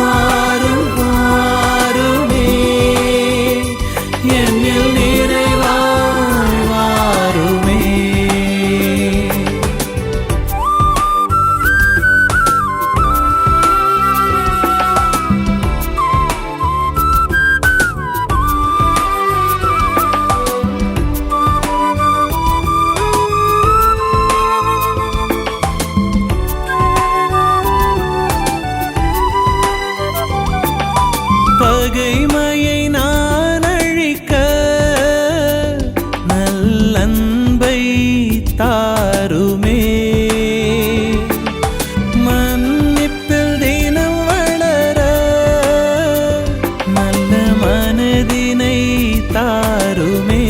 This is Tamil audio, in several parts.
more. பகைமையை நான் அழிக்க நல்லன்பை தாருமே. மன்னிப்பில் தினம் வளர நல்ல மனதினை தாருமே.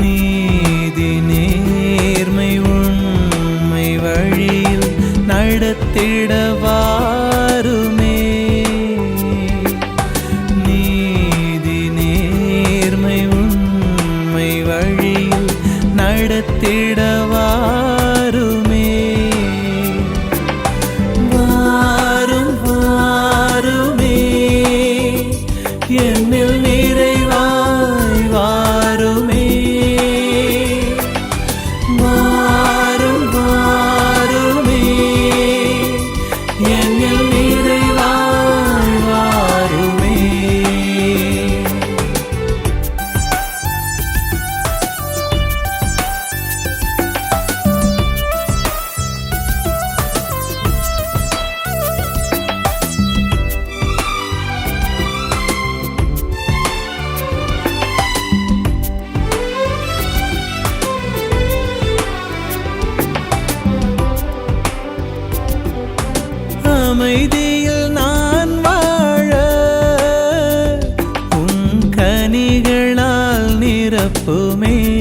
நீதி நேர்மை உண்மை வழியில் நடத்திட மலைகளால் நிரப்புமே.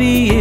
be